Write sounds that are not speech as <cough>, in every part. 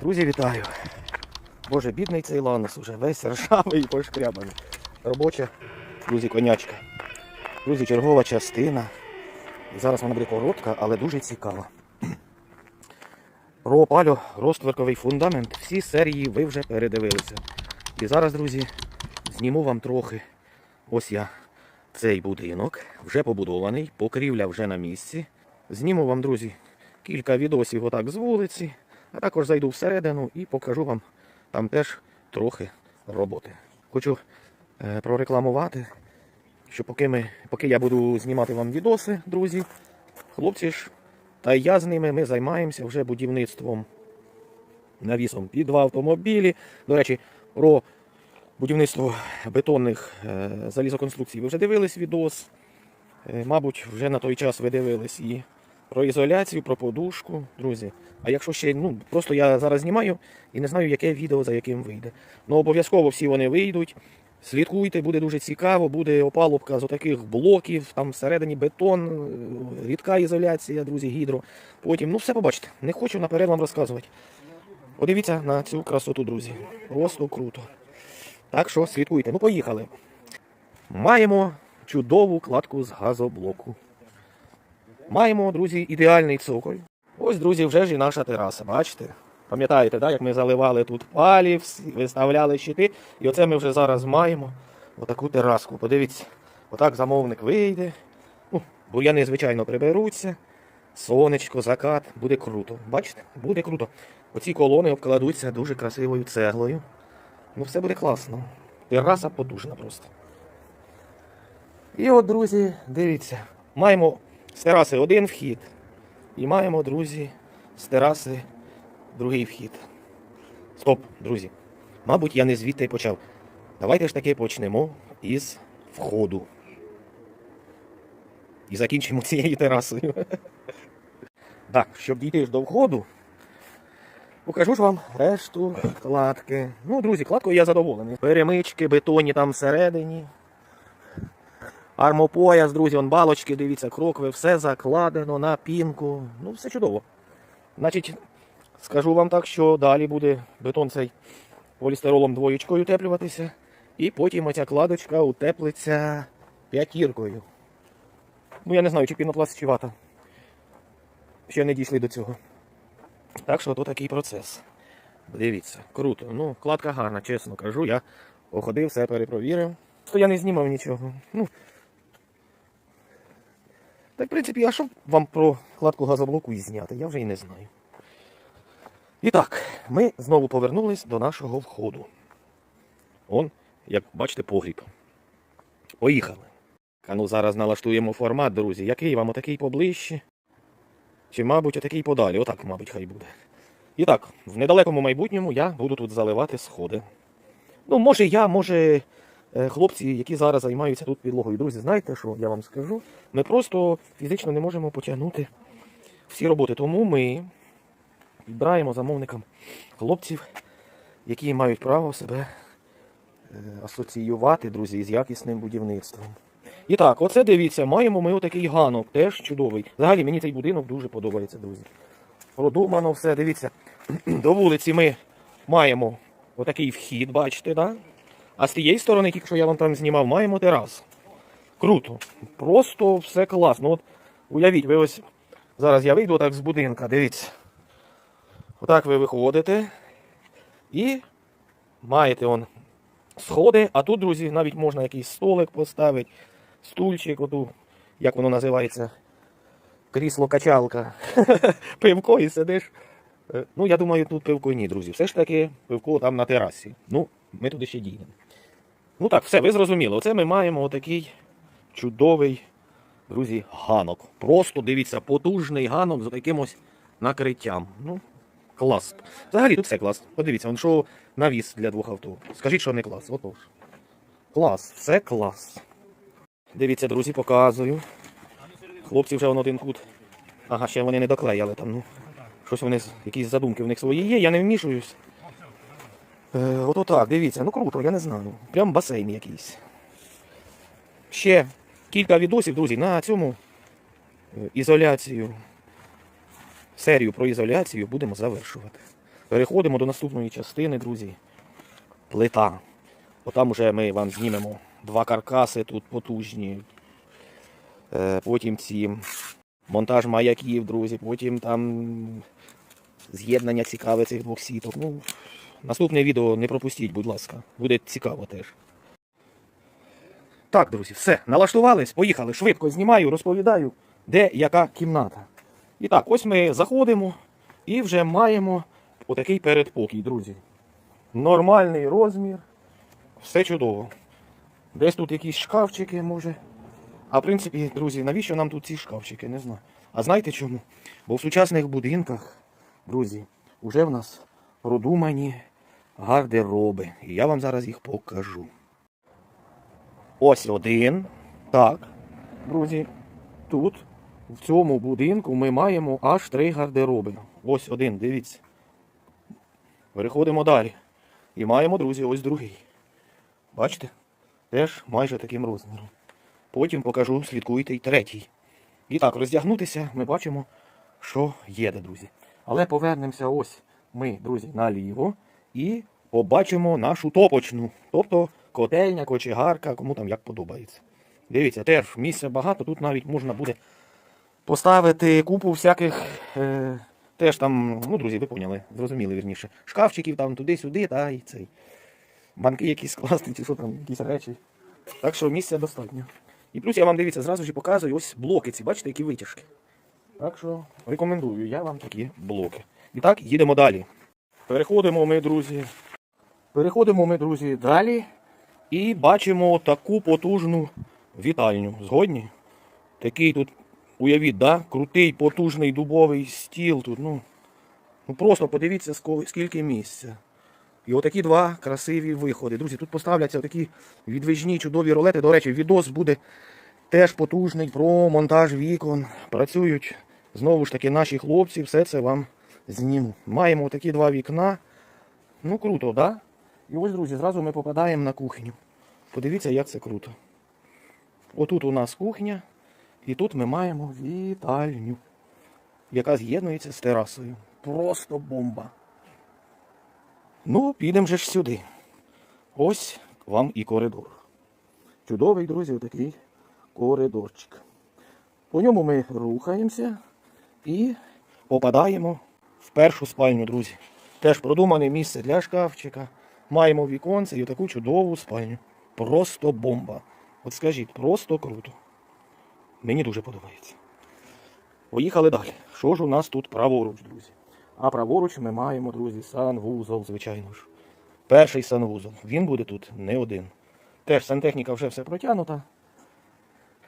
Друзі, вітаю. Боже, бідний цей ланос уже весь ржавий і пошкрябаний. Робоча, друзі, конячка. Друзі, чергова частина. Зараз вона буде коротка, але дуже цікава. Про палю розтверковий фундамент. Всі серії ви вже передивилися. І зараз, друзі, зніму вам трохи. Ось я цей будинок вже побудований, покрівля вже на місці. Зніму вам, друзі, кілька відосів отак з вулиці, а також зайду всередину і покажу вам там теж трохи роботи. Хочу е, прорекламувати, що поки, ми, поки я буду знімати вам відоси, друзі, хлопці ж, та я з ними ми займаємося вже будівництвом навісом під два автомобілі. До речі, про будівництво бетонних е, залізоконструкцій ви вже дивились відос. Е, Мабуть, вже на той час ви дивились і про ізоляцію, про подушку, друзі. А якщо ще, ну, просто я зараз знімаю і не знаю, яке відео за яким вийде. Ну, обов'язково всі вони вийдуть. Слідкуйте, буде дуже цікаво, буде опалубка з отаких блоків, там всередині бетон, е, рідка ізоляція, друзі, гідро. Потім, ну все побачите. Не хочу наперед вам розказувати. Подивіться на цю красоту, друзі. Просто круто. Так що слідкуйте. Ну, поїхали. Маємо чудову кладку з газоблоку. Маємо, друзі, ідеальний цоколь. Ось, друзі, вже ж і наша тераса, бачите? Пам'ятаєте, да, як ми заливали тут палів, виставляли щити. І оце ми вже зараз маємо отаку тераску. Подивіться, отак замовник вийде. Ну, бур'яни, звичайно, приберуться. Сонечко, закат, буде круто. Бачите? Буде круто. Оці колони обкладуться дуже красивою цеглою. Ну, все буде класно. Тераса потужна просто. І от, друзі, дивіться, маємо з тераси один вхід. І маємо, друзі, з тераси другий вхід. Стоп, друзі. Мабуть, я не звідти почав. Давайте ж таки почнемо із входу. І закінчимо цією терасою. <laughs> Так, щоб дійти ж до входу, покажу ж вам решту кладки. Ну, друзі, кладкою я задоволений. Перемички, бетонні там всередині. Армопояс, друзі, он балочки, дивіться, крокви, все закладено на пінку. Ну, все чудово. Значить, скажу вам так, що далі буде бетон цей полістиролом двоєчкою утеплюватися. І потім оця кладочка утеплиться п'ятіркою. Ну, я не знаю, чи пінопласт, чи вата. Ще не дійшли до цього. Так що то такий процес. Дивіться, круто. Ну, кладка гарна, чесно кажу. Я походив, все перепровірив. То я не знімав нічого. Ну, так, в принципі, а що вам про кладку газоблоку і зняти? Я вже і не знаю. І так, ми знову повернулись до нашого входу. Он, як бачите, погріб. Поїхали. А ну зараз налаштуємо формат, друзі. Який вам отакий поближче? Чи, мабуть, отакий подалі? Отак, мабуть, хай буде. І так, в недалекому майбутньому я буду тут заливати сходи. Ну, може я, може хлопці, які зараз займаються тут підлогою. Друзі, знаєте, що я вам скажу? Ми просто фізично не можемо потягнути всі роботи. Тому ми підбираємо замовникам хлопців, які мають право себе е, асоціювати, друзі, з якісним будівництвом. І так, оце дивіться, маємо ми отакий ганок, теж чудовий. Взагалі мені цей будинок дуже подобається, друзі. Продумано все, дивіться. <clears throat> До вулиці ми маємо отакий вхід, бачите, да? А з тієї сторони, тільки що я вам там знімав, маємо терас. Круто. Просто все класно. От уявіть, ви ось зараз я вийду так з будинка, дивіться. Отак ви виходите і маєте он сходи, а тут, друзі, навіть можна якийсь столик поставити, стульчик, оту, як воно називається, крісло-качалка, <laughs> пивко і сидиш. Е, Ну, я думаю, тут пивко ні, друзі. Все ж таки пивко там на терасі. Ну, ми туди ще дійдемо. Ну так, все, ви зрозуміли. Оце ми маємо отакий чудовий, друзі, ганок. Просто дивіться, потужний ганок з таким ось накриттям. Ну, клас. Взагалі тут все клас. Подивіться, он що навіс для двох авто. Скажіть, що не клас. Отож. Клас, все клас. Дивіться, друзі, показую. Хлопці вже вон один кут. Ага, ще вони не доклеяли там. Ну, щось вони, якісь задумки в них свої є, я не вмішуюсь. Е, ото так, дивіться, ну круто, я не знаю. Прям басейн якийсь. Ще кілька відосів, друзі, на цьому е, ізоляцію. Серію про ізоляцію будемо завершувати. Переходимо до наступної частини, друзі. Плита. Отам вже ми вам знімемо два каркаси тут потужні. Е, Потім ці монтаж маяків, друзі, потім там з'єднання цікаве цих двох сіток. Ну, наступне відео не пропустіть, будь ласка. Буде цікаво теж. Так, друзі, все, налаштувались, поїхали, швидко знімаю, розповідаю, де яка кімната. І так, ось ми заходимо і вже маємо отакий передпокій, друзі. Нормальний розмір, все чудово. Десь тут якісь шкафчики, може. А в принципі, друзі, навіщо нам тут ці шкафчики? Не знаю. А знаєте чому? Бо в сучасних будинках, друзі, вже в нас продумані гардероби. І я вам зараз їх покажу. Ось один. Так, друзі, тут, в цьому будинку, ми маємо аж три гардероби. Ось один, дивіться. Переходимо далі. І маємо, друзі, ось другий. Бачите? Теж майже таким розміром. Потім покажу, слідкуйте й третій. І так, роздягнутися ми бачимо, що є друзі. Але повернемося ось ми, друзі, наліво і побачимо нашу топочну. Тобто котельня, кочегарка, кому там як подобається. Дивіться, теж місця багато, тут навіть можна буде поставити купу всяких. Е, теж там, ну, друзі, ви поняли, зрозуміли вірніше. Шкафчиків там туди-сюди, та і цей. Банки якісь скласти, чи що там, якісь речі. Так що місця достатньо. І плюс я вам дивіться, зразу ж показую ось блоки ці, бачите, які витяжки. Так що рекомендую я вам такі блоки. І так, їдемо далі. Переходимо ми, друзі. Переходимо ми, друзі, далі. І бачимо таку потужну вітальню. Згодні? Такий тут, уявіть, да? крутий, потужний дубовий стіл тут. Ну, ну просто подивіться, скільки місця. І отакі два красиві виходи. Друзі, тут поставляться такі відвижні чудові ролети. До речі, відос буде теж потужний про монтаж вікон. Працюють знову ж таки наші хлопці, все це вам зніму. Маємо такі два вікна. Ну круто, да? І ось, друзі, зразу ми попадаємо на кухню. Подивіться, як це круто. Отут у нас кухня, і тут ми маємо вітальню, яка з'єднується з терасою. Просто бомба. Ну, підемо же ж сюди. Ось вам і коридор. Чудовий, друзі, отакий коридорчик. По ньому ми рухаємося і попадаємо в першу спальню, друзі. Теж продумане місце для шкафчика. Маємо віконце і таку чудову спальню. Просто бомба. От скажіть, просто круто. Мені дуже подобається. Поїхали далі. Що ж у нас тут праворуч, друзі? А праворуч ми маємо, друзі, санвузол, звичайно ж. Перший санвузол. Він буде тут не один. Теж сантехніка вже все протягнута.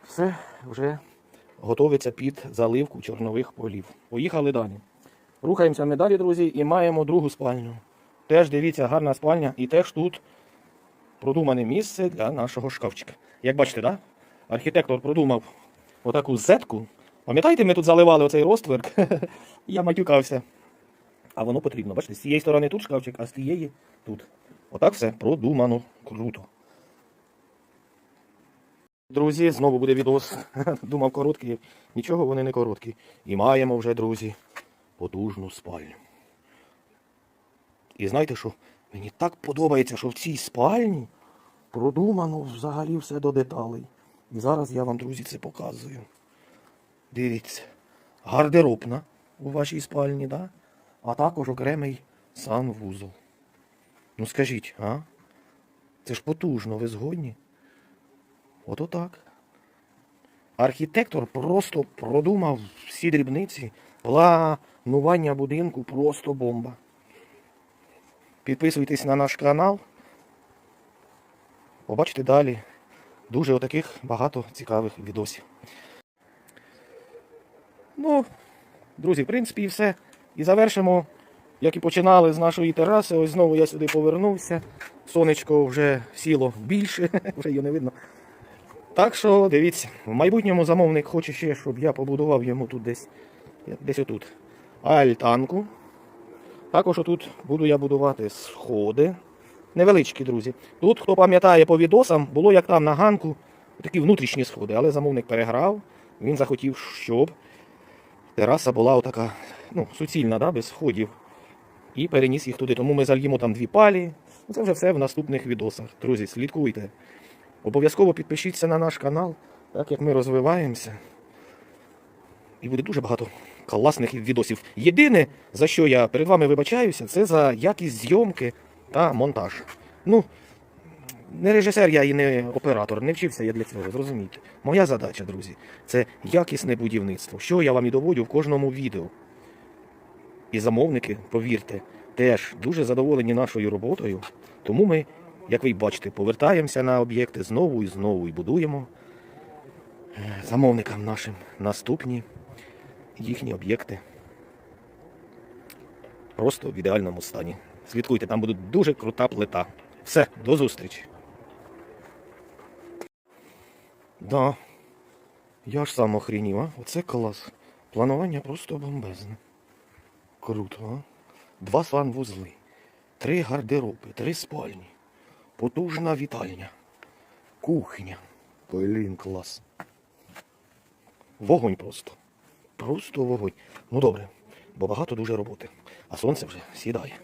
Все вже готовиться під заливку чорнових полів. Поїхали далі. Рухаємося ми далі, друзі, і маємо другу спальню. Теж дивіться, гарна спальня, і теж тут продумане місце для нашого шкафчика. Як бачите, да? архітектор продумав отаку зетку. Пам'ятаєте, ми тут заливали оцей розтвер? <laughs> Я матюкався. А воно потрібно. Бачите, з цієї сторони тут шкафчик, а з тієї тут. Отак все продумано. Круто. Друзі, знову буде відос. <laughs> Думав короткий. Нічого вони не короткі. І маємо вже, друзі, потужну спальню. І знаєте що? Мені так подобається, що в цій спальні продумано взагалі все до деталей. І зараз я вам, друзі, це показую. Дивіться, гардеробна у вашій спальні, да? а також окремий санвузол. Ну скажіть, а? Це ж потужно, ви згодні? Ото так. Архітектор просто продумав всі дрібниці, планування будинку просто бомба. Підписуйтесь на наш канал. Побачите далі дуже отаких багато цікавих відосів. Ну, друзі, в принципі, і все. І завершимо, як і починали з нашої тераси. Ось знову я сюди повернувся. Сонечко вже сіло більше, <laughs> вже його не видно. Так що дивіться, в майбутньому замовник хоче ще, щоб я побудував йому тут десь, десь отут альтанку. Також отут буду я будувати сходи. Невеличкі, друзі. Тут, хто пам'ятає по відосам, було як там на ганку, такі внутрішні сходи, але замовник переграв. Він захотів, щоб тераса була отака, ну, суцільна, да, без сходів. і переніс їх туди. Тому ми зальємо там дві палі. Це вже все в наступних відосах. Друзі, слідкуйте. Обов'язково підпишіться на наш канал, так як ми розвиваємося. І буде дуже багато класних відосів. Єдине, за що я перед вами вибачаюся, це за якість зйомки та монтаж. Ну, не режисер я і не оператор, не вчився я для цього, зрозумійте. Моя задача, друзі, це якісне будівництво, що я вам і доводю в кожному відео. І замовники, повірте, теж дуже задоволені нашою роботою. Тому ми, як ви бачите, повертаємося на об'єкти знову і знову і будуємо е, замовникам нашим наступні їхні об'єкти. Просто в ідеальному стані. Слідкуйте, там буде дуже крута плита. Все, до зустрічі. Да. Я ж сам охренів, а? Оце клас. Планування просто бомбезне. Круто, а? Два санвузли, три гардероби, три спальні, потужна вітальня, кухня. Блін, клас. Вогонь просто. Просто вогонь. Ну добре, бо багато дуже роботи. А сонце вже сідає.